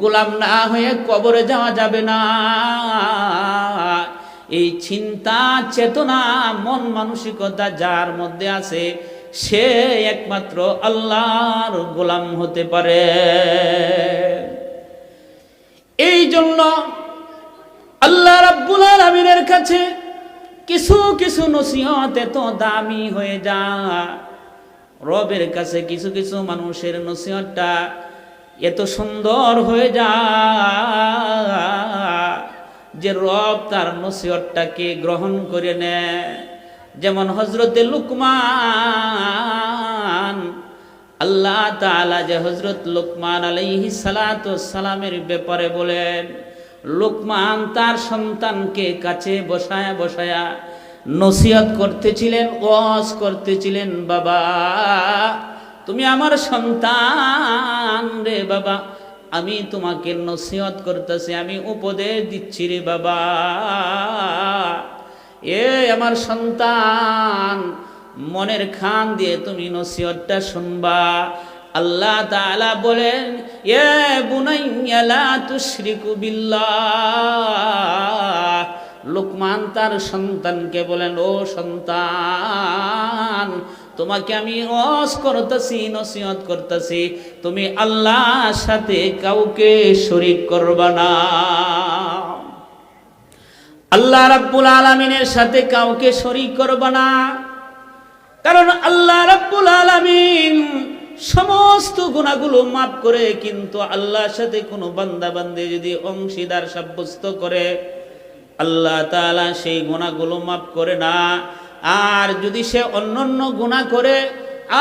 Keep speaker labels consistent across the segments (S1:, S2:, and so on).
S1: গোলাম না হয়ে কবরে যাওয়া যাবে না। এই চিন্তা, চেতনা, মন মানসিকতা যার মধ্যে আছে, সে একমাত্র আল্লাহর গোলাম হতে পারে। এই জন্য আল্লাহ রাব্বুল আলামিনের কাছে কিছু কিছু নসিহত এত দামি হয়ে যায়। রবের কাছে কিছু কিছু মানুষের নসিহতটা এত সুন্দর হয়ে যা যে রব তার নসিহতটাকে গ্রহণ করে নেয়। যেমন হজরতে লুকমান, আল্লাহ তাআলা যে হজরত লুকমান আলাইহি সালামের ব্যাপারে বলেন, লুকমান তার সন্তানকে কাছে বসায়া বসায়া নসিহত করতেছিলেন, ওয়াজ করতেছিলেন, বাবা তুমি আমার সন্তান রে বাবা। আমি তোমাকে নসিহত করতেছি, আমি উপদেশ দিচ্ছি রে বাবা। এ আমার সন্তান, মনের খান দিয়ে তুমি নসিহতটা শুনবা। আল্লাহ তাআলা বলেন, এ বুনাইয়া লা তুশরিকু বিল্লাহ। লোকমান তার সন্তানকে বলেন, ও সন্তান তোমাকে আমি অস করতেছি, নসিহত করতেছি। তুমি আল্লাহর সাথে কাউকে শরিক করবা না। আল্লাহ রাব্বুল আলামিনের সাথে কাউকে শরিক করবা না। কারণ আল্লাহ রাব্বুল আলামিন সমস্ত গুণাগুলো মাফ করে, কিন্তু আল্লাহর সাথে কোনো বান্দা বান্দে যদি অংশীদার সাব্যস্ত করে, আল্লাহ তাআলা সেই গুণাগুলো মাফ করে না। আর যদি সে অন্য অন্য গুণা করে,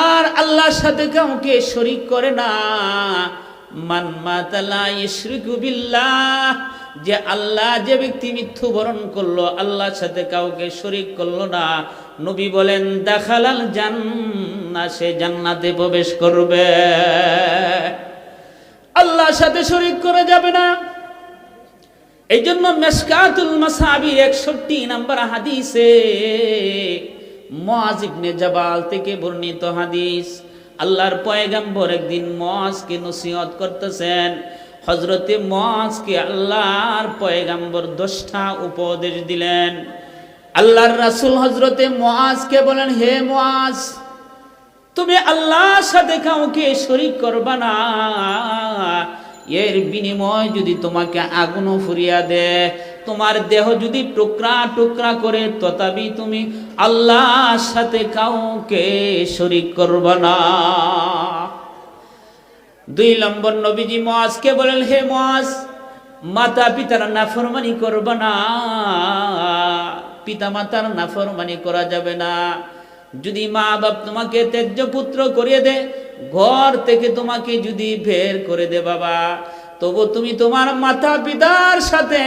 S1: আর আল্লাহর সাথে কাউকে শরিক করে না, মান মাতালা ইশরিকু বিল্লাহ, যে আল্লাহ যে ব্যক্তি মৃত্যু বরণ করল, আল্লাহর সাথে কাউকে শরিক করল না, নবী বলেন, দেখালাল জান্না সে জান্নাতে প্রবেশ করবে। আল্লাহর সাথে শরিক করা যাবে না। এই জন্য মেসকাতুল মাসাবি একষট্টি নাম্বার হাদিসে মজ জাবাল থেকে বর্ণিত হাদিস। আল্লাহর পয়গাম্বর একদিন মজকে নসিহত করতেছেন হজরতে মজকে আল্লাহর পয়গাম্বর দশটা উপদেশ দিলেন। আল্লাহর রাসূল হজরতে মজকে বলেন, হে মজ তুমি আল্লাহর সাথে কাউকে শরিক করবা না। এর বিনিময় যদি তোমাকে আগুনও ফুরিয়া দে তোমার দেহ যদি টুকরা টুকরা করে, তথাপি তুমি আল্লাহর সাথে কাউকে শরিক করবা না। দুই নম্বর নবীজি মজকে বলেন, হে মজ মাতা পিতার নাফরমানি করবা না। পিতা মাতার নাফরমানি করা যাবে না। যদি মা বাপ তোমাকে ত্যায্য পুত্র করিয়ে দে ঘর থেকে তোমাকে যদি বের করে দে বাবা, তবু তুমি তোমার মাতা পিতার সাথে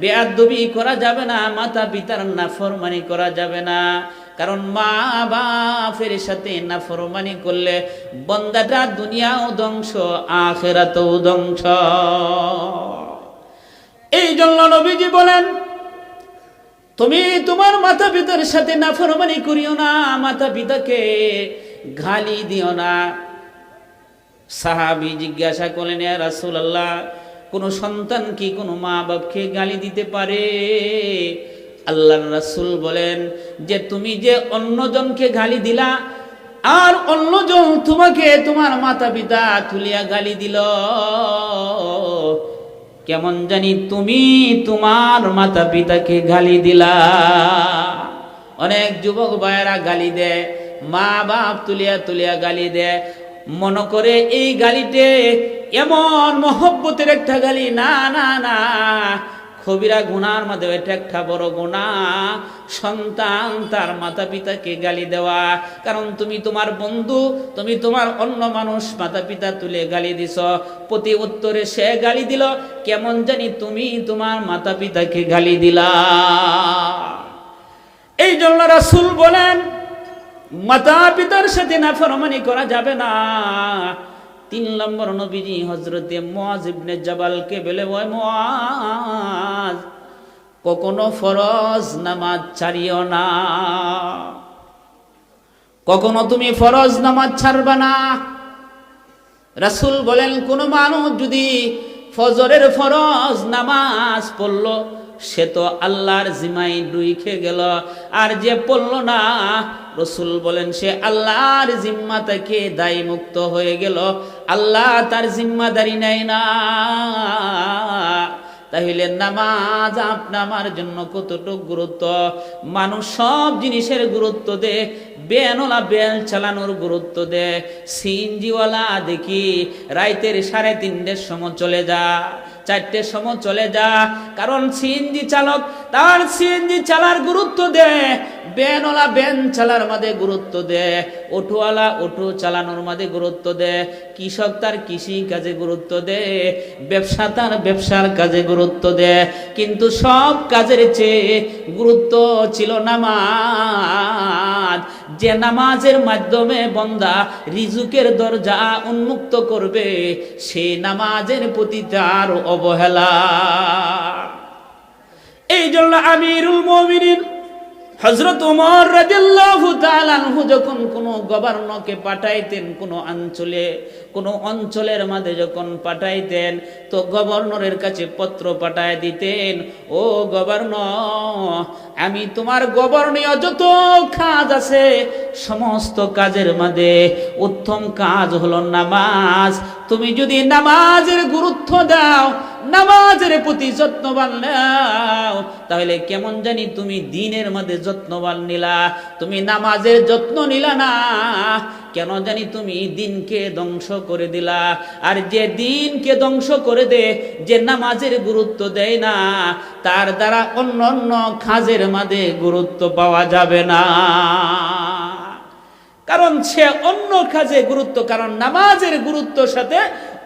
S1: বেয়াদবি করা যাবে না মাতা পিতার নাফরমানি করা যাবে না। কারণ মা বাপের সাথে নাফরমানি করলে বন্দাটা দুনিয়াও ধ্বংস, আখেরাতেও ধ্বংস। এই জন্য নবীজি বলেন তুমি তোমার মাতা পিতার সাথে না নাফরমানি করিও না মাতা পিতাকে গালি দিও না। সাহাবি জিজ্ঞাসা করলেন রাসুল আল্লাহ কোনো সন্তান কি কোনো মা বাপকে গালি দিতে পারে? আল্লাহ রাসুল বলেন, যে তুমি যে অন্যজনকে গালি দিলা, আর অন্যজন তোমাকে তোমার মাতা পিতা তুলিয়া গালি দিল। কেমন জানি তুমি তোমার মাতা পিতাকে গালি দিলা। অনেক যুবক ভাইয়েরা গালি দেয় মা বাপ তুলিয়া তুলিয়া গালি দেয়। মনে করে এই গালিতে এমন মহব্বতের একটা গালি, না না না। কবিরা গুনার মধ্যে এটা একটা বড় গুণা। সন্তান তার মাতা পিতাকে গালি দেওয়া। কারণ তুমি তোমার বন্ধু, তুমি তোমার অন্য মানুষ মাতা পিতা তুলে গালি দিছ। প্রতি উত্তরে সে গালি দিল, কেমন জানি তুমি তোমার মাতা পিতাকে গালি দিলা। এই জন্য রাসুল বলেন মাতা পিতার সাথে নাফরমানি করা যাবে না। তিন নম্বর নবীজি হজরতে মোয়াজ ইবনে জাবালকে বলে, ওই মোয়াজ কখনো ফরজ নামাজ ছাড়িও না। কখনো তুমি ফরজ নামাজ ছাড়বে না। রাসুল বলেন, কোন মানুষ যদি ফজরের ফরজ নামাজ পড়ল সে তো আল্লাহর জিমাই ডুইখে গেল। আর যে পড়ল না, রসুল বলেন, সে আল্লাহর জিম্মা থেকে দায়ী মুক্ত হয়ে গেল। আল্লাহ তার জিম্মাদারি নেয় না। তাহলে নামাজ আপনা আমার জন্য কতটুকু গুরুত্ব? মানুষ সব জিনিসের গুরুত্ব দে বেনওয়ালা বেল চালানোর গুরুত্ব দে। সিনজিওয়ালা দেখি, রাইতের সাড়ে তিনটের সময় চলে যা চারটের সময় চলে যা। কারণ সিএনজি চালক, তার সিএনজি চালার গুরুত্ব দে। বেনওয়ালা বেন চালার মাঝে গুরুত্ব দে। অটোওয়ালা অটো চালানোর মাঝে গুরুত্ব দে। কৃষক তার কৃষি কাজে গুরুত্ব দে। ব্যবসা তার ব্যবসার কাজে গুরুত্ব দে। কিন্তু সব কাজের চেয়ে গুরুত্ব ছিল নামাজ। যে নামাজের মাধ্যমে বন্দা রিজুকের দরজা উন্মুক্ত করবে, সে নামাজের প্রতি তার অবহেলা। এই জন্য আমিরুল মমিনিন হজরত উমর তাআলা যখন কোনো গভর্নরকে পাঠাইতেন কোনো অঞ্চলে কোনো অঞ্চলের মাঝে যখন পাঠাইতেন, তো গভর্নরের কাছে পত্র পাঠায় দিতেন, ও গভর্নর, আমি তোমার গভর্নীয় যত কাজ আছে, সমস্ত কাজের মাঝে উত্তম কাজ হলো নামাজ। তুমি যদি নামাজের গুরুত্ব দাও নামাজের প্রতি যত্নবান নাও তাহলে কেমন জানি তুমি দিনের মধ্যে যত্নবান নিলা তুমি নামাজের যত্ন নিলা না, কেন জানি তুমি দিনকে ধ্বংস করে দিলা। আর যে দিনকে ধ্বংস করে দে, যে নামাজের গুরুত্ব দেয় না, তার দ্বারা অন্য অন্য কাজের মাঝে গুরুত্ব পাওয়া যাবে না। কারণ সে অন্য কাজে গুরুত্ব, কারণ নামাজের গুরুত্বর সাথে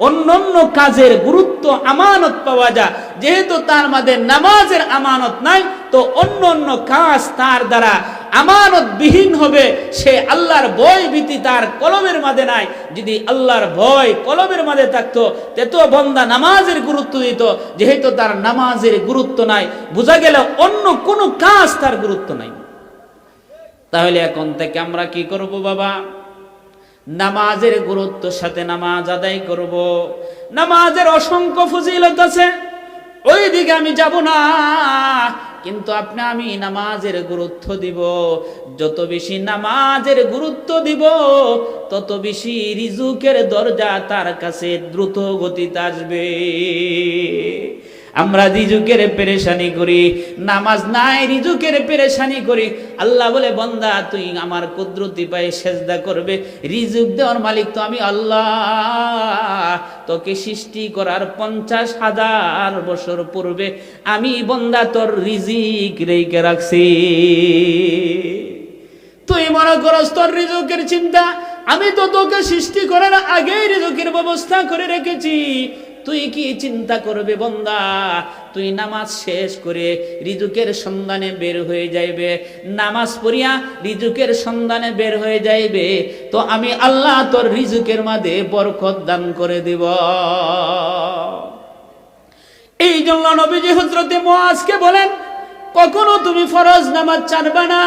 S1: অন্য অন্য কাজের গুরুত্ব আমানত পাওয়া যায় যেহেতু তার মাঝে নামাজের আমানত নাই, তো অন্য অন্য কাজ তার দ্বারা আমানত বিহীন হবে। সে আল্লাহর ভয় ভীতি তার কলমের মাঝে নাই। যদি আল্লাহর ভয় কলমের মাঝে থাকতো তেতো বন্দা নামাজের গুরুত্ব দিত। যেহেতু তার নামাজের গুরুত্ব নাই, বোঝা গেল অন্য কোনো কাজ তার গুরুত্ব নাই। তাহলে এখন থেকে আমরা কি করব বাবা? নামাজের গুরুত্ব সাথে নামাজ আদায় করব। নামাজের অসংখ্য ফজিলত আছে। ওই দিকে আমি যাব না। কিন্তু আপনি, আমি নামাজের গুরুত্ব দিব। যত বেশি নামাজের গুরুত্ব দিব, তত বেশি রিজুকের দরজা তার কাছে দ্রুত গতিতে আসবে। আমরা রিজুকের পেরেশানি করি, নামাজ নাই, রিজুকের পেরেশানি করি। আল্লাহ বলে, বন্দা, তুই আমার কুদরতি পায়ে সেজদা করবে। রিজুক দেওয়ার মালিক তো আমি আল্লাহ। তোকে সৃষ্টি করার পঞ্চাশ হাজার বছর পূর্বে আমি বন্দা, তোর রিজিক রেখে রাখছি। তুই মনে করস তোর রিজুকের চিন্তা? আমি তো তোকে সৃষ্টি করার আগেই রিজুকের ব্যবস্থা করে রেখেছি। তুই কি চিন্তা করবে বন্দা? তুই নামাজ শেষ করে রিজুকের সন্ধানে বের হয়ে যাইবে। নামাজ পড়িয়া রিজুকের সন্ধানে বের হয়ে যাইবে। তো আমি আল্লাহ তোর রিজুকের মাঝে বরকত দান করে দিব। এই জন্য নবীজি হজরতে মোয়াজকে বলেন, কখনো তুমি ফরজ নামাজ ছাড়বে না?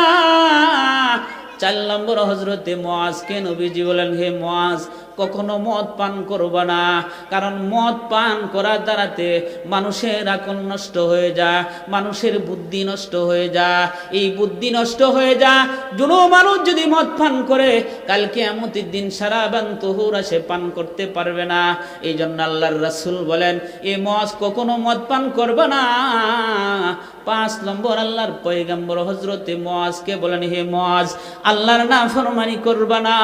S1: চার নম্বর হজরতে মোয়াজকে নবীজি বলেন, হে মোয়াজ কখনো মদ পান করবা না। কারণ মদ পান করার দ্বারাতে মানুষের আকল নষ্ট হয়ে যা, মানুষের বুদ্ধি নষ্ট হয়ে যা। এই বুদ্ধি নষ্ট হয়ে যা যুনো মানুষ যদি মদ পান করে কালকে এমতির দিন সারা বান তহুরা সে পান করতে পারবে না। এই জন্য আল্লাহর রাসুল বলেন, এ মদ কখনো মদ পান করবে না। পাঁচ নম্বর আল্লাহর পয়গাম্বর হজরতে মজকে বলেন, হে মজ আল্লাহর না ফরমানি করবা না।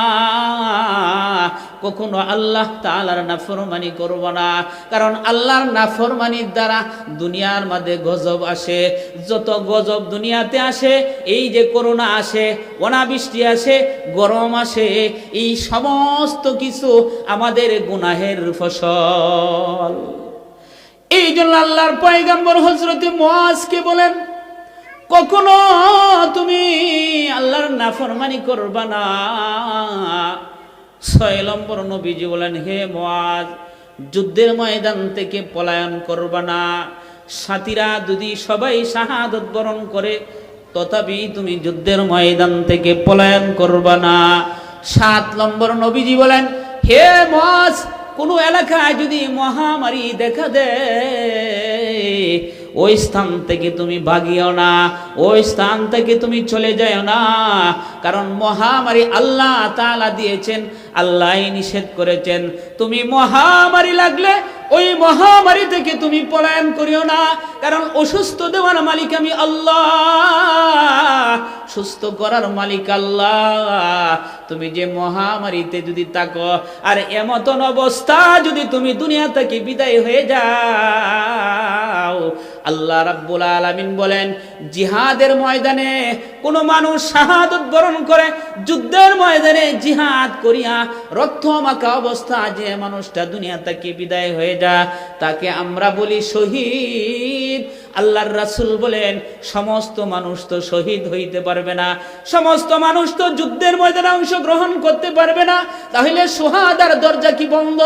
S1: কখনো আল্লাহ তালার নাফরমানি করব না। কারণ আল্লাহর না ফরমানির দ্বারা দুনিয়ার মাঝে গজব আসে। যত গজব দুনিয়াতে আসে, এই যে করোনা আসে, অনাবৃষ্টি আসে, গরম আসে, এই সমস্ত কিছু আমাদের গুনাহের ফসল। এই জন্য আল্লাহর পয়গাম্বর হজরতে মোয়াজকে বলেন, কখনো তুমি আল্লাহর নাফরমানি করবা না? ছয় নম্বর নবীজি বলেন, হে মোয়াজ যুদ্ধের ময়দান থেকে পলায়ন করবা না। সাথীরা যদি সবাই শাহাদত বরণ করে, তথাপি তুমি যুদ্ধের ময়দান থেকে পলায়ন করবা না। সাত নম্বর নবীজি বলেন, হে মোয়াজ কোনো এলাকায় যদি মহামারী দেখা দেয়, ওই স্থান থেকে তুমি ভাগিও না, ওই স্থান থেকে তুমি চলে যাও না। কারণ মহামারী আল্লাহ তালা দিয়েছেন আল্লাহ নিষেধ করেছেন। তুমি মহামারী লাগলে ওই মহামারী থেকে তুমি পলায়ন করিও না। কারণ অসুস্থ দেওয়ার মালিক আমি আল্লাহ, সুস্থ করার মালিক আল্লাহ। তুমি যে মহামারীতে যদি তাকো আর এমতন অবস্থা যদি তুমি দুনিয়া থেকে বিদায় হয়ে যাও, আল্লাহ রাব্বুল আলামিন বলেন, জিহাদের ময়দানে কোন মানুষ শাহাদত বরণ করে, যুদ্ধের ময়দানে জিহাদ করিয়া রক্ত মাখা অবস্থা যে মানুষটা দুনিয়া থেকে বিদায় হয়ে যা, তাকে আমরা বলি শহীদ। আল্লাহর রাসুল বলেন, সমস্ত মানুষ তো শহীদ হইতে পারবে না, সমস্ত মানুষ তো যুদ্ধের ময়দানে অংশগ্রহণ করতে পারবে না, তাহলে সোহাদার দরজা কি বন্ধ?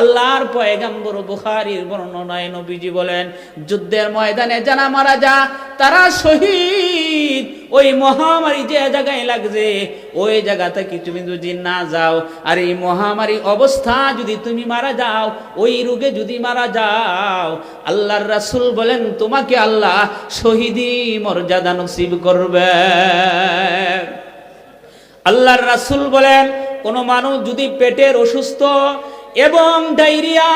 S1: আল্লাহর পয়গাম্বর বুখারির বর্ণনায় নবীজি বলেন, যুদ্ধের ময়দানে যারা মারা যা তারা শহীদ ওই মহামারী যে জায়গায় লাগছে, ওই জায়গা থেকে তুমি যদি না যাও, আর এই মহামারী অবস্থা যদি তুমি মারা যাও, ওই রোগে যদি মারা যাও, আল্লাহর রাসূল বলেন, তোমাকে আল্লাহ শহীদি মর্যাদা নসিব করবে। আল্লাহর রাসূল বলেন, কোন মানুষ যদি পেটের অসুস্থ এবং ডায়রিয়া,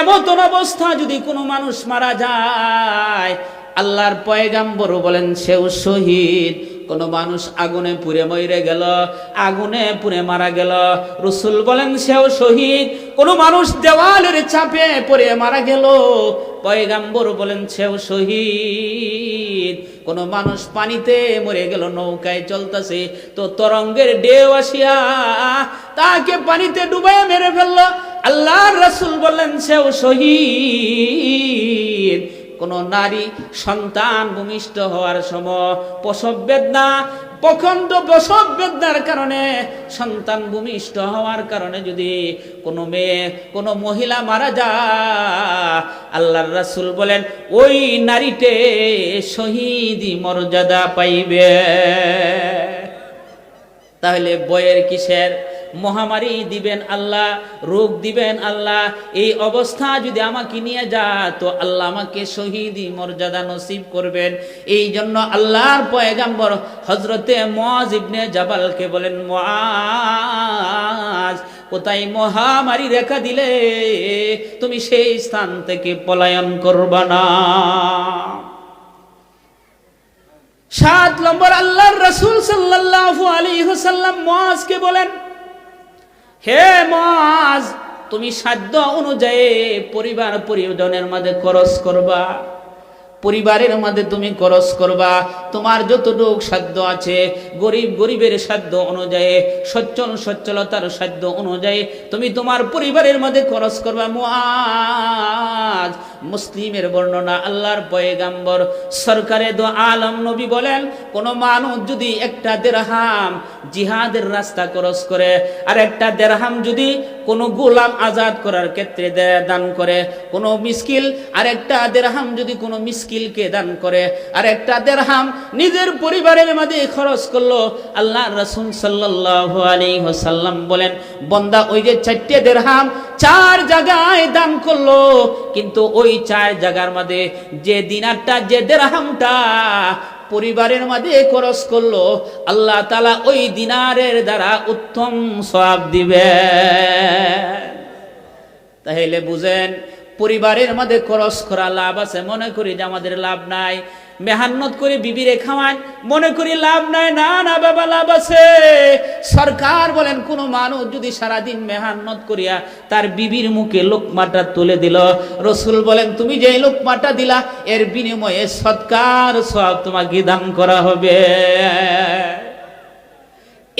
S1: এমতন অবস্থা যদি কোনো মানুষ মারা যায় আল্লাহর পয়গাম্বর বলেন, সেও শহীদ। কোন মানুষ আগুনে পুড়ে মরে গেল, আগুনে পুড়ে মারা গেল। রসুল বলেন, সেও শহীদ। কোন মানুষ দেওয়ালের চাপে পড়ে মারা গেল। পয়গাম্বর বলেন, সেও শহীদ। কোন মানুষ পানিতে মরে গেল, নৌকায় চলতেছে। তো তরঙ্গের ঢেউ আসিয়া তাকে পানিতে ডুবাই মেরে ফেলল। আল্লাহর রসুল বললেন সেও শহীদ। কোন নারী সন্তান ভূমিষ্ঠ হওয়ার সময় প্রসব বেদনা, প্রখণ্ড প্রসব বেদনার কারণে সন্তান ভূমিষ্ঠ হওয়ার কারণে যদি কোনো মেয়ে, কোনো মহিলা মারা যায়, আল্লাহর রাসূল বলেন, ওই নারীতে শহীদি মর্যাদা পাইবে। তাহলে বয়ের কিসের? মহামারী দিবেন আল্লাহ, রোগ দিবেন আল্লাহ, এই অবস্থা যদি আমাকে নিয়ে যা তো আল্লাহ আমাকে শহীদি মর্যাদা নসিব করবেন। এই জন্য আল্লাহর পয়গাম্বর হজরতে মজ ইবনে জাবালকে বলেন মজ কোথায় মহামারী রেখা দিলে তুমি সেই স্থান থেকে পলায়ন করবা না? সাত নম্বর আল্লাহর রসুল সাল্লাল্লাহু আলাইহি ওয়াসাল্লাম মুআজকে বলেন হে মাজ তুমি সাধ্য অনুযায়ী পরিবার পরিজনের মাঝে খরচ করবা। পরিবারের মধ্যে তুমি খরচ করবা, তোমার যতটুক সাধ্য আছে, গরিব গরিবের সাধ্য অনুযায়ী, সচ্ছল সচ্ছলতার সাধ্য অনুযায়ী তুমি তোমার পরিবারের মধ্যে খরচ করবা। মুআজ, মুসলিমের বর্ণনা, আল্লাহর পয়গাম্বর, সরকারে দো আলম নবী বলেন, কোন মানুষ যদি একটা দেরহাম জিহাদের রাস্তা খরচ করে, আর একটা দেরহাম যদি কোনো গোলাম আজাদ করার ক্ষেত্রে দান করে, কোনো মিসকিল, আর একটা দেরহাম যদি কোনো মিসকিলকে দান করে। আর একটা দেরহাম নিজের পরিবারের মধ্যে খরচ করল। আল্লাহ রসুল সাল্লাল্লাহু আলাইহি ওয়াসাল্লাম বলেন, বন্দা, ওই যে চারটে দেরহাম চার জায়গায় দান করল। কিন্তু ওই চার জায়গার মধ্যে যে দিনারটা, যে দেরহামটা পরিবারের মধ্যে খরচ করল, আল্লাহ তালা ওই দিনারের দ্বারা উত্তম সব দিবে তাহলে বুঝেন পরিবারের মধ্যে খরচ করা লাভ আছে, মনে করি যে আমাদের লাভ নাই। মেহান্নত করে বিবিরে খাওয়ান মনে করি লাভ নাই। না না, বাবা, লাভ আছে। সরকার বলেন, কোন মানুষ যদি সারাদিন মেহান্নত করিয়া তার বিবির মুখে লোকমাটা তুলে দিল, রসুল বলেন, তুমি যে লোকমাটা দিলা, এর বিনিময়ে সৎকার সব তোমাকে দান করা হবে।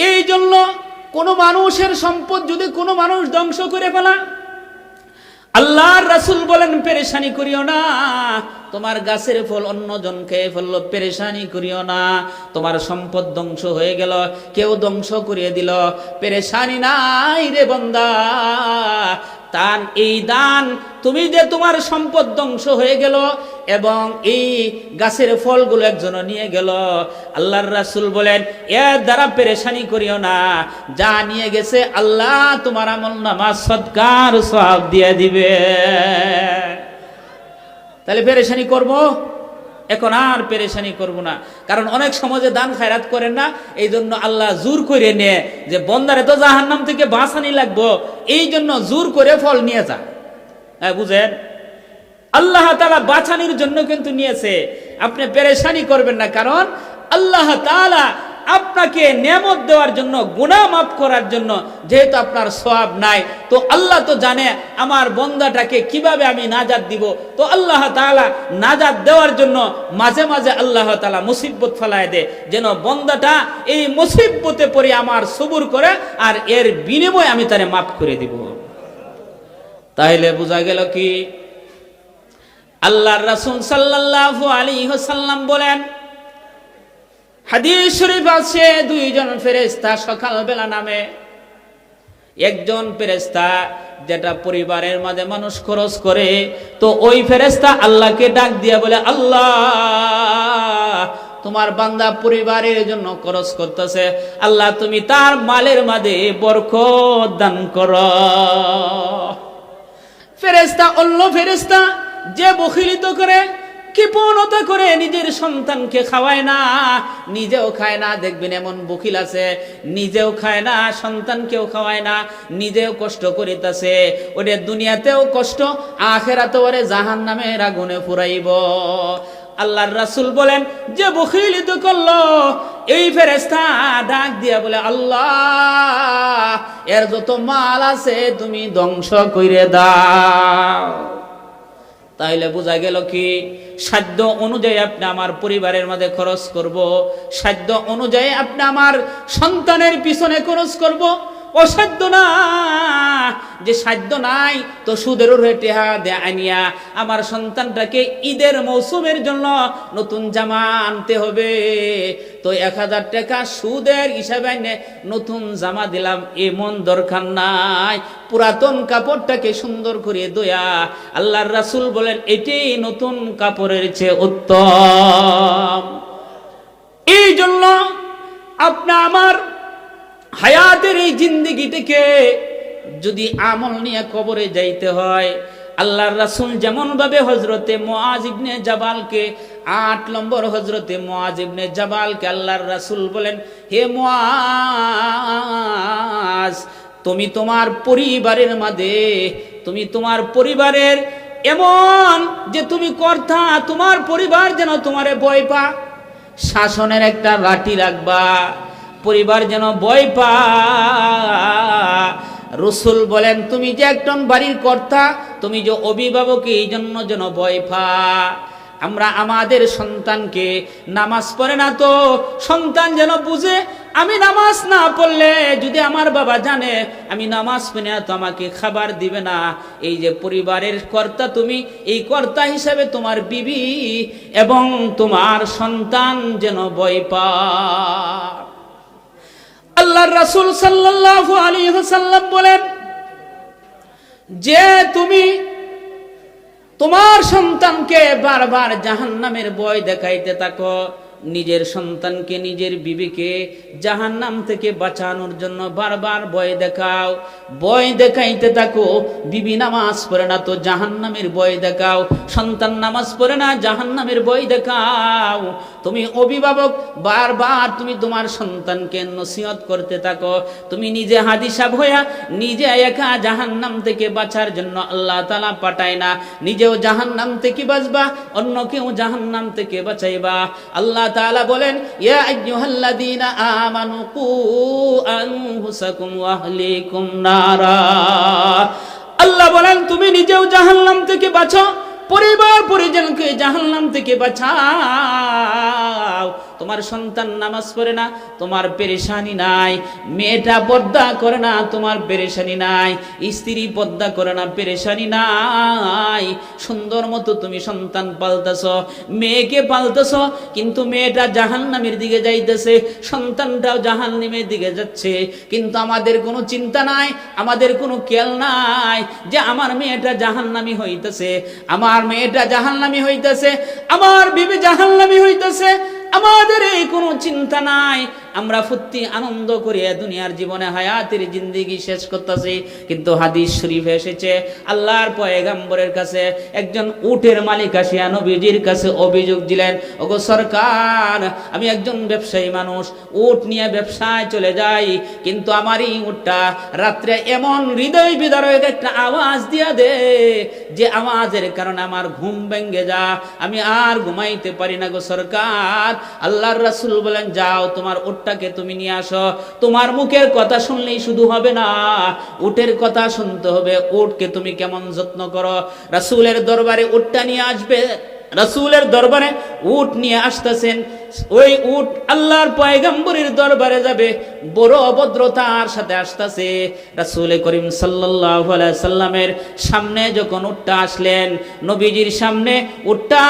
S1: এই জন্য কোনো মানুষের সম্পদ যদি কোনো মানুষ ধ্বংস করে ফেলা আল্লাহর রাসুল বলেন, পেরেশানি করিও না। তোমার গাছের ফল অন্যজন খেয়ে ফেলল, পেরেশানি করিও না। তোমার সম্পদ ধ্বংস হয়ে গেল, কেউ ধ্বংস করিয়ে দিল। পেরেশানি নাই রে বন্দা। তার এই দান, তুমি যে তোমার সম্পদ ধ্বংস হয়ে গেল এবং এই গাছের ফলগুলো একজন নিয়ে গেল। আল্লাহর রাসুল বলেন এর দ্বারা পেরেশানি করিও না। যা নিয়ে গেছে আল্লাহ তোমার আমল নামা, সৎকার সব দিয়ে দিবে। তাহলে পেরেশানি করব? এখন আর পেরেশানি করব না। কারণ অনেক সমাজে দান খায়রাত করেন না এই জন্য আল্লাহ জোর করে নে যে বন্দারে তো জাহার নাম থেকে বাঁচানি লাগবো এই জন্য জোর করে ফল নিয়ে যা। হ্যাঁ বুঝেন? আল্লাহ তালা বাঁচানির জন্য কিন্তু নিয়েছে। আপনি পেরেশানি করবেন না, কারণ আল্লাহ তালা আপনাকে নেমত দেওয়ার জন্য, গুনাহ মাফ করার জন্য যেহেতু আপনার সওয়াব নাই, তো আল্লাহ তো জানে আমার বন্দাটাকে কীভাবে আমি নাজাদ দিব। তো আল্লাহ তাআলা নাজাদ দেওয়ার জন্য মাঝে মাঝে আল্লাহ তাআলা মুসিবত ফেলায় দে যেন বন্দাটা এই মুসিবতে পড়ে আমার সবুর করে আর এর বিনিময়ে আমি তারে মাফ করে দিব। তাইলে বোঝা গেল কি? আল্লাহর রাসূল সাল্লাল্লাহু আলী ওয়াসাল্লাম বলেন হাদিস শরীফ আছে, দুইজন ফেরেশতা সকালবেলা নামে। একজন ফেরেশতা যেটা পরিবারের মাঝে মানুষ খরচ করে, তো ওই ফেরেস্তা আল্লাহকে ডাক দিয়া বলে, আল্লাহ, তোমার বান্দা পরিবারের জন্য খরচ করতেছে। আল্লাহ, তুমি তার মালের মাঝে বরকত দান করো। ফেরেস্তা অন্য ফেরেস্তা যে বখিলিত করে কৃপণতা করে নিজের সন্তানকে খাওয়ায় না, নিজেও খায় না, দেখবেন এমন বকিল আছে, নিজেও খায় না, সন্তানকেও খাওয়ায় না, নিজেও কষ্ট করিতেছে, ওরে দুনিয়াতেও কষ্ট আখেরাতে ওরে জাহান নামের আগুনে ফুরাইব আল্লাহর রাসূল বলেন, যে বখিলিত করল, এই ফেরেস্তা ডাক দিয়া বলে, আল্লাহ, এর যত মাল আছে তুমি ধ্বংস কইরে দাও। তাইলে বোঝা গেল কি? সাধ্য অনুযায়ী আপনি আমার পরিবারের মাঝে খরচ করব। সাধ্য অনুযায়ী আপনি আমার সন্তানের পিছনে খরচ করব। অসাধ্য না। যে সাধ্য নাই, তো সুদের রেটেহা দে আনিয়া। আমার সন্তানটাকে ঈদের মৌসুমের জন্য নতুন জামা আনতে হবে। তো এক হাজার টাকা সুদের হিসাবে আনে নতুন জামা দিলাম, এমন দরকার নাই। পুরাতন কাপড়টাকে সুন্দর করে দয়া আল্লাহর রাসুল বলেন এটি নতুন কাপড়ের চেয়ে উত্তম। এই জন্য আপনি আমার হায়াতের এই জিন্দিগিটাকে যদি আমল নিয়ে কবরে যাইতে হয়, আল্লাহর রাসুল যেমন ভাবে হজরতে মুআজ ইবনে জাবালকে, আট নম্বর হজরতে মুআজ ইবনে জাবালকে আল্লাহর রাসুল বলেন, হে মুআজ, তুমি তোমার পরিবারের মাঝে, তুমি তোমার পরিবারের এমন যে তুমি কর্তা, তোমার পরিবার যেন তোমারে ভয় পা শাসনের একটা লাঠি রাখবা। পরিবার যেন বয় পা রসুল বলেন, তুমি যে একজন বাড়ির কর্তা, তুমি যে অভিভাবক এই জন্য যেন বয় পা আমরা আমাদের সন্তানকে নামাজ পড়ে না তো, সন্তান যেন বুঝে, আমি নামাজ না পড়লে যদি আমার বাবা জানে, আমি নামাজ পড়ে না তো আমাকে খাবার দিবে না। এই যে পরিবারের কর্তা তুমি, এই কর্তা হিসাবে তোমার বিবি এবং তোমার সন্তান যেন ভয় পা আল্লাহর রাসূল সাল্লাল্লাহু আলাইহি ওয়াসাল্লাম বলেন, যে তুমি তোমার সন্তানকে বারবার জাহান্নামের ভয় দেখাইতে থাকো, নিজের সন্তানকে, নিজের বিবিকে জাহান্নাম থেকে বাঁচানোর জন্য বারবার ভয় দেখাও, ভয় দেখাইতে থাকো। বিবি নামাজ পড়ে না তো জাহান্নামের ভয় দেখাও, সন্তান নামাজ পড়ে না জাহান্নামের ভয় দেখাও। তুমি অভিভাবক, বারবার তুমি তোমার সন্তানকে নসিহত করতে থাকো। তুমি নিজে হাদিসাব হইয়া নিজে একা জাহান্নাম থেকে বাঁচার জন্য আল্লাহ তালা পাঠায় না। নিজেও জাহান্নাম থেকে বাঁচবা অন্য কেউ জাহান্নাম থেকে বাঁচাইবা। আল্লাহ তাআলা বলেন আমানু কু ওয়া নারা। আল্লাহ বলেন, তুমি নিজেও জাহান্নাম থেকে বাঁচো পরিবার পরিজনকে জাহান্নাম থেকে বাঁচাও। তোমার সন্তান নামাজ পড়ে না, তোমার পেরেশানি নাই, মেয়েটা পর্দা করে না, তোমার পেরেশানি নাই, স্ত্রী পর্দা করে না, পেরেশানি নাই। সুন্দর মতো তুমি সন্তান পালতেছ, মেয়েকে পালতেছ, কিন্তু মেয়েটা জাহান্নামের দিকে যাইতেছে, সন্তানটাও জাহান জাহান্নামের দিকে যাচ্ছে। কিন্তু আমাদের কোনো চিন্তা নাই, আমাদের কোনো খেয়াল নাই যে আমার মেয়েটা জাহান্নামি হইতেছে, আমার মেয়েটা জাহান্নামি হইতেছে, আমার বিবি জাহান্নামি হইতেছে। আমাদের এই কোনো চিন্তা নাই। আমরা ফুর্তি আনন্দ করিয়া দুনিয়ার জীবনে হায়াতের জিন্দিগি শেষ করতেছি। কিন্তু হাদিস শরীফ এসেছে, আল্লাহর পয়গাম্বরের কাছে একজন উটের মালিক আসিয়া নবীজির কাছে অভিযোগ দিলেন, ওগো সরকার, আমি একজন ব্যবসায়ী মানুষ, উট নিয়ে ব্যবসায় চলে যাই, কিন্তু আমার এই উটটা রাত্রে এমন হৃদয় বিদারক একটা আওয়াজ দিয়া দে, যে আওয়াজের কারণে আমার ঘুম ভেঙ্গে যা। আমি আর ঘুমাইতে পারি না গো সরকার। আল্লাহর রাসূল বলেন, যাও, তোমার উটটাকে তুমি নিয়ে আসো। তোমার মুখের কথা শুনলেই শুধু হবে না, উটের কথা শুনতে হবে। উটকে তুমি কেমন যত্ন করো? রাসূলের দরবারে উটটা নিয়ে আসবে। রাসূলের দরবারে উট নিয়ে আসতেছেন। ওই উট আল্লাহর পয়গম্বরের দরবারে যাবে। বড় অভদ্রতার সাথে আসতেছে। রাসূল করিম সাল্লাল্লাহু সাল্লামের সামনে যখন উটটা আসলেন, নবীজির সামনে উটটা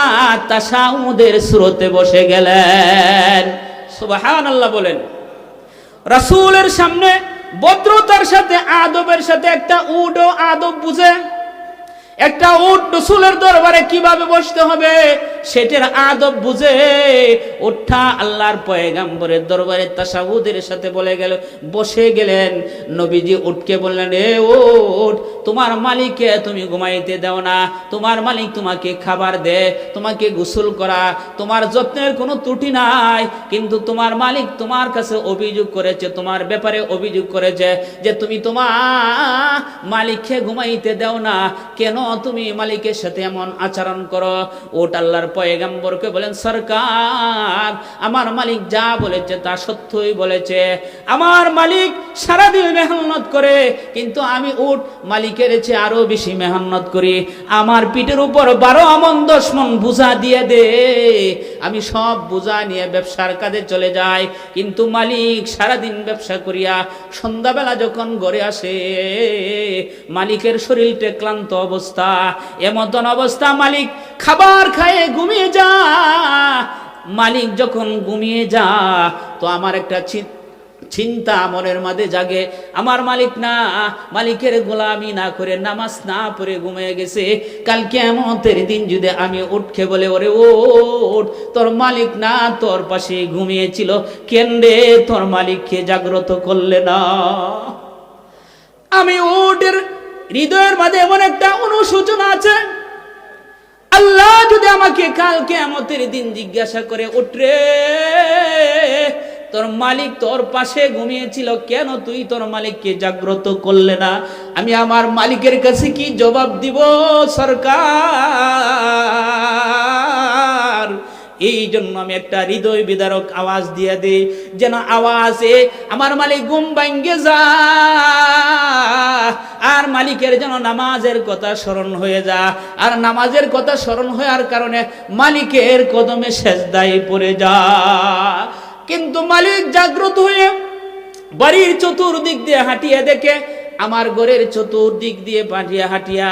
S1: তাসাউদের সুরতে বসে গেলেন। সুবহানাল্লাহ বলেন। রাসূলের সামনে ভদ্রতার সাথে, আদবের সাথে একটা উট ও আদব বুঝে, একটা উট রসুলের দরবারে কীভাবে বসতে হবে সেটার আদব বুঝে উঠা আল্লাহর পয়গাম্বরের দরবারে তাসাউদের সাথে বলে গেল, বসে গেলেন। নবীজি উঠকে বললেন, এ ওট তোমার মালিককে তুমি ঘুমাইতে দাও না। তোমার মালিক তোমাকে খাবার দে, তোমাকে গোসল করা। তোমার যত্নের কোনো ত্রুটি নাই। কিন্তু তোমার মালিক তোমার কাছে অভিযোগ করেছে, তোমার ব্যাপারে অভিযোগ করেছে যে তুমি তোমার মালিককে ঘুমাইতে দাও না। কেন তুমি মালিকের সাথে এমন আচরণ করো? ওট আল্লাহর পয়গাম্বরকে বলেন, সরকার, আমার মালিক যা বলেছে তা সত্যই বলেছে। আমার মালিক সারাদিন মেহনত করে, কিন্তু আমি উট চেয়ে আরও বেশি মেহনত করি। আমার পিঠের উপর বারো আমন দশ মন বুঝা দিয়ে দে। আমি সব বুঝা নিয়ে ব্যবসার কাজে চলে যাই। কিন্তু মালিক সারাদিন ব্যবসা করিয়া সন্ধ্যাবেলা যখন ঘরে আসে, মালিকের শরীরটা ক্লান্ত অবস্থা। এমতন অবস্থা, মালিক খাবার খায়ে ঘুমিয়ে যা। মালিক যখন ঘুমিয়ে যা, তো আমার একটা চি- চিন্তা মনের মাঝে জাগে। আমার মালিক না, মালিকের গোলামি না করে নামাজ না পড়ে ঘুমিয়ে গেছে। কালকে এমতের দিন যদি আমি উঠকে বলে, ওরে ওঠ, তোর মালিক না তোর পাশে ঘুমিয়েছিল। কেন রে তোর মালিককে জাগ্রত করলে না? আমি ওটের হৃদয়ের মাঝে এমন একটা অনুশোচনা আছে। আল্লাহ যদি আমাকে কালকে আমতের দিন জিজ্ঞাসা করে উঠরে তোর মালিক তোর পাশে ঘুমিয়েছিল, কেন তুই তোর মালিককে জাগ্রত করলে না? আমি আমার মালিকের কাছে কি জবাব দিব সরকার? এই জন্য আমি একটা হৃদয় বিদারক আওয়াজ দিয়ে দিই, যেন আওয়াজে আমার মালিক গুম ভাঙ্গে যা, আর মালিকের যেন নামাজের কথা স্মরণ হয়ে যা। আর নামাজের কথা স্মরণ হওয়ার কারণে মালিকের কদমে শেষদায় পড়ে যা। কিন্তু মালিক জাগ্রত হয়ে বাড়ির চতুর্দিক দিয়ে হাঁটিয়ে দেখে, আমার ঘরের চতুর্দিক দিয়ে পাঠিয়া হাঁটিয়া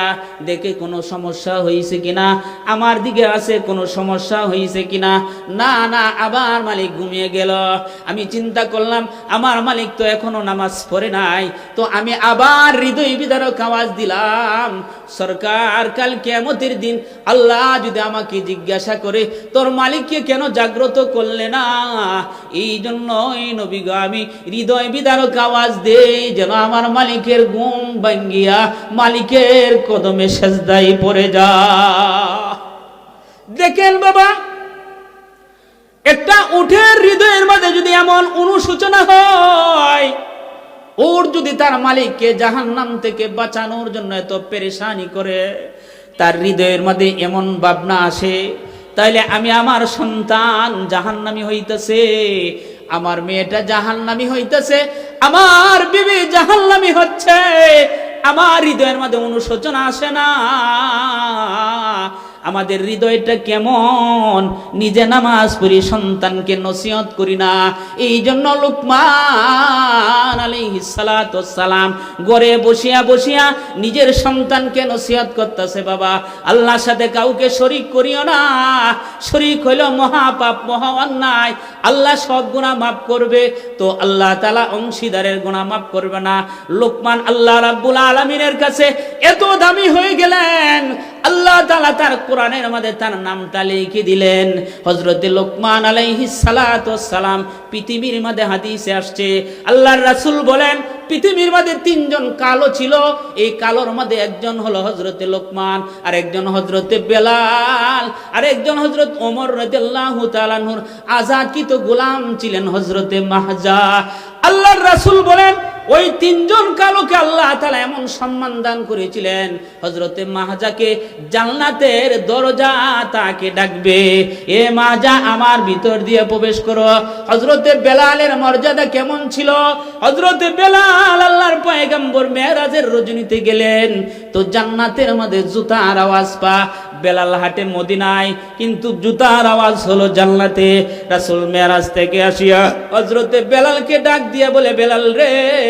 S1: দেখে কোনো সমস্যা হয়েছে কিনা, আমার দিকে আছে কোনো সমস্যা হয়েছে কিনা। না না, আবার মালিক ঘুমিয়ে গেল। আমি চিন্তা করলাম, আমার মালিক তো এখনও নামাজ পড়ে নাই, তো আমি আবার হৃদয় বিদারক আওয়াজ দিলাম। সরকার কাল কেমতের দিন আল্লাহ যদি আমাকে জিজ্ঞাসা করে, তোর মালিককে কেন জাগ্রত করলে না? এই জন্য আমি হৃদয় বিদারক আওয়াজ দেই, যেন আমার মালিকের গুম ভাঙ্গিয়া মালিকের কদমে সেজদাই পড়ে যা। দেখেন বাবা, একটা উঠের হৃদয়ের মাঝে যদি এমন অনুসূচনা হয় ওর যদি তার মালিককে জাহান্নাম থেকে বাঁচানোর জন্য এত পেরেশানি করে, তার হৃদয়ের মধ্যে এমন ভাবনা আসে, তাইলে আমি আমার সন্তান জাহান্নামি হইতেছে, আমার মেয়েটা জাহান্নামি হইতেছে, আমার বিবি জাহান্নামি হচ্ছে, আমার হৃদয়ের মধ্যে অনুশোচনা আসে না। আমাদের হৃদয়টা কেমন? নিজে নামাজ পড়ি, সন্তানকে নসিহত করি না। এই জন্য লোকমান সালাম গড়ে বসিয়া বসিয়া নিজের সন্তানকে নসিহত করতেছে, বাবা। আল্লাহর সাথে কাউকে শরিক করিও না। শরিক হইল মহাপাপ মহা অন্যায়। আল্লাহ সব গুণা মাফ করবে। তো আল্লাহ তালা অংশীদারের গুণা মাফ করবে না। লোকমান আল্লাহ রাব্বুল আলমিনের কাছে এত দামি হয়ে গেলেন। আল্লাহ তালা তার কোরআনের মধ্যে তার নামটা লিখে দিলেন। হজরতে লোকমান আলাইহিস সালাতু সালাম পৃথিবীর মধ্যে হাদিসে আসছে, আল্লাহর রাসূল বলেন, পৃথিবীর মধ্যে তিনজন কালো ছিল, এই কালোর মধ্যে একজন হলো হজরতে লোকমান আর একজন হজরতে বেলাল আর একজন হজরত ওমর রাদিয়াল্লাহু তাআলা নূর আজাদকৃত গোলাম ছিলেন হজরতে মাহজা। আল্লাহর রাসূল বলেন ওই তিনজন কালোকে আল্লাহ তালা এমন সম্মান দান করেছিলেন। হজরতে মাহজাকে জান্নাতের দরজা তাকে ডাকবে, এ মাহজা, আমার ভিতর দিয়ে প্রবেশ করো। হজরতে বেলালের মর্যাদা কেমন ছিল? হজরতে বেলাল আল্লাহর পয়গম্বর মেরাজের রজনীতে গেলেন। তো জান্নাতের মধ্যে জুতার আওয়াজ পা, বেলাল হাটে মদিনায়, কিন্তু জুতার আওয়াজ হলো জান্নাতে। রাসুল মেরাজ থেকে আসিয়া হজরতে বেলালকে ডাক দিয়ে বলে, বেলাল রে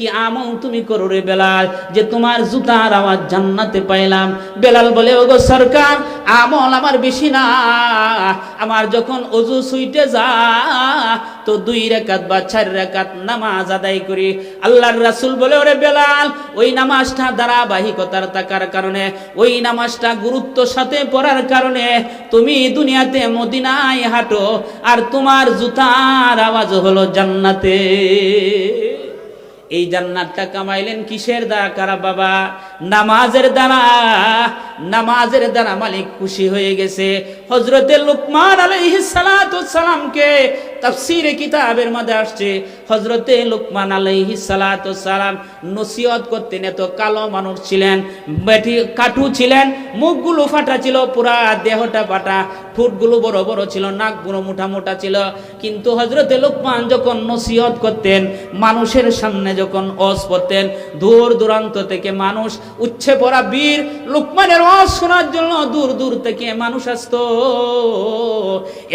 S1: কি আমল তুমি করো রে বেলাল, যে তোমার জুতার আওয়াজ জান্নাতে পাইলাম। বেলাল বলে, ওগো সরকার, আমল আমার বেশি না। আমার যখন অজু সুইটে যা তো দুই রেখাত বা চার রেখাত নামাজ আদায় করি। আল্লাহর রাসূল বলে, ওরে বেলাল, ওই নামাজটা ধারাবাহিকতার থাকার কারণে, ওই নামাজটা গুরুত্ব সাথে পড়ার কারণে তুমি দুনিয়াতে মদিনায় হাঁটো, আর তোমার জুতার আওয়াজ হলো জান্নাতে। এই জান্নাতটা কামাইলেন কিসের দ্বারা কারা বাবা? নামাজের দ্বারা নামাজের দ্বারা মালিক খুশি হয়ে গেছে। হজরতে লুকমান আলাইহিস সালাতু সালামকে তাফসীরে কিতাবের মধ্যে আসছে হজরতে লুকমান আলাইহিস সালাতু সালাম নসিহত করতেন, এত কালো মানুষ ছিলেন, বেটি কাঠু ছিলেন, মুখগুলো ফাটা ছিল, পুরা দেহটা ফাটা। ঠোঁটগুলো বড় বড় ছিল, নাকগুলো মোটা মোটা ছিল। কিন্তু হজরতে লোকমান যখন নসিহত করতেন, মানুষের সামনে যখন অস পড়তেন, দূর দূরান্ত থেকে মানুষ, উচ্ছে পড়া বীর লোকমানের অস শোনার জন্য দূর দূর থেকে মানুষ আসতো।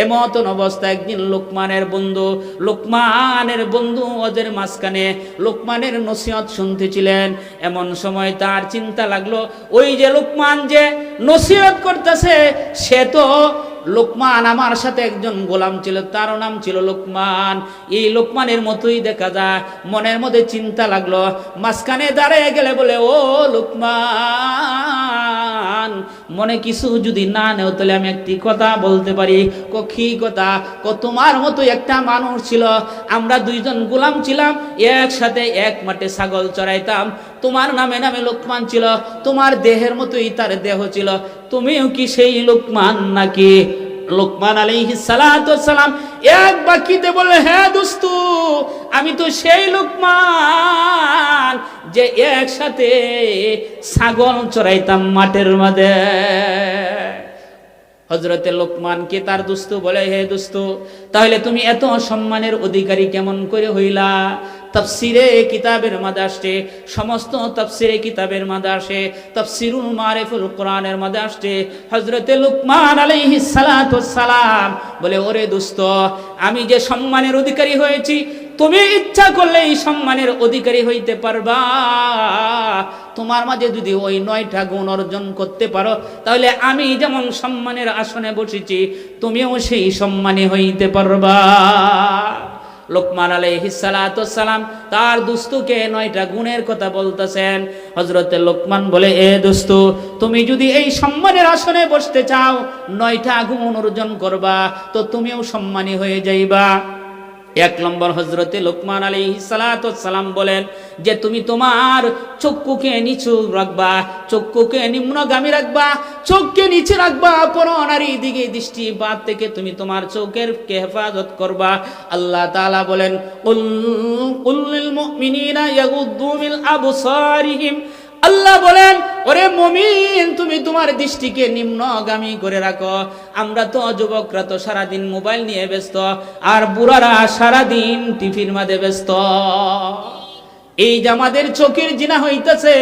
S1: এমতন অবস্থা একদিন লোকমানের বন্ধু লোকমানের বন্ধু ওদের মাঝখানে লোকমানের নসিহত শুনতেছিলেন। এমন সময় তার চিন্তা লাগল, ওই যে লোকমান যে নসিহত করতেছে, সে তো লোকমান আমার সাথে একজন গোলাম ছিল তার নাম ছিল লোকমান। এই লোকমানের মতোই দেখা যায়, মনের মধ্যে চিন্তা লাগল, মাঝখানে দাঁড়িয়ে গেলে বলে, ও লোকমান, মনে কিছু যদি না নেও তাহলে আমি একটি কথা বলতে পারি। কখি কথা, ক, তোমার মতো একটা মানুষ ছিল। আমরা দুইজন গোলাম ছিলাম, একসাথে এক মাঠে ছাগল চড়াইতাম। তোমার নামে নামে লোকমান ছিল, তোমার দেহের মতোই তার দেহ ছিল। তুমিও কি সেই লোকমান নাকি? লোকমান সালাতু সালাম এক বাকিতে বলে হ্যাঁ দোস্তু, আমি তো সেই লোকমান যে একসাথে ছাগল চড়াইতাম মাঠের মধ্যে। হজরতে লোকমান লোকমানকে তার দুস্থ বলে, হে দুস্থ তাহলে তুমি এত সম্মানের অধিকারী কেমন করে হইলা? তফসিরে কিতাবের মাঝে আসছে সমস্ত তফসিরে কিতাবের মাঝে আসে তফসিরুল মারিফুল কোরআনের মাঝে আসছে হজরতে লুকমান আলাইহিস সালাতু সালাম বলে, ওরে দুস্থ আমি যে সম্মানের অধিকারী হয়েছি, তুমি ইচ্ছা করলে এই সম্মানের অধিকারী হইতে পারবা। তোমার মাঝে যদি ওই নয়টা গুণ অর্জন করতে পারো, তাহলে আমি যেমন সম্মানের আসনে বসেছি, তুমিও সেই সম্মানী হইতে পারবা। লোকমান সালাম তার দুস্তুকে নয়টা গুণের কথা বলতেছেন। হজরতে লোকমান বলে, এ দোস্তু, তুমি যদি এই সম্মানের আসনে বসতে চাও, নয়টা গুণ অর্জন করবা, তো তুমিও সম্মানী হয়ে যাইবা। এক নম্বর হজরতে লোকমান আলী সালাম বলেন যে তুমি তোমার চক্ষুকে নিচু রাখবা, চক্ষুকে নিম্নগামী রাখবা, চোখকে নিচে রাখবা পরনারী দিকে দৃষ্টি বাদ থেকে তুমি তোমার চোখের কে হেফাজত করবা। আল্লাহ তাআলা বলেন আল্লাহ বলেন, ওরে মমিন, তুমি তোমার দৃষ্টিকে নিম্নগামী করে রাখো। আমরা তো যুবকরা তো সারাদিন মোবাইল নিয়ে ব্যস্ত, আর বুড়ারা সারাদিন টিভির মাঝে ব্যস্ত। এই যে আমাদের চোখের জিনা হইতেছে,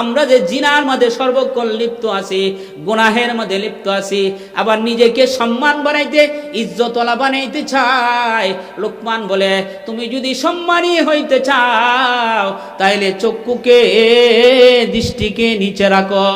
S1: আমরা যে জিনার মধ্যে সর্বক্ষণ লিপ্ত আছি, গুনাহের মধ্যে লিপ্ত আছি, আবার নিজেকে সম্মান বানাইতে ইজ্জতলা বানাইতে চাই। লোকমান বলে, তুমি যদি সম্মানই হইতে চাও তাহলে চক্ষুকে, দৃষ্টিকে নিচে রাখো।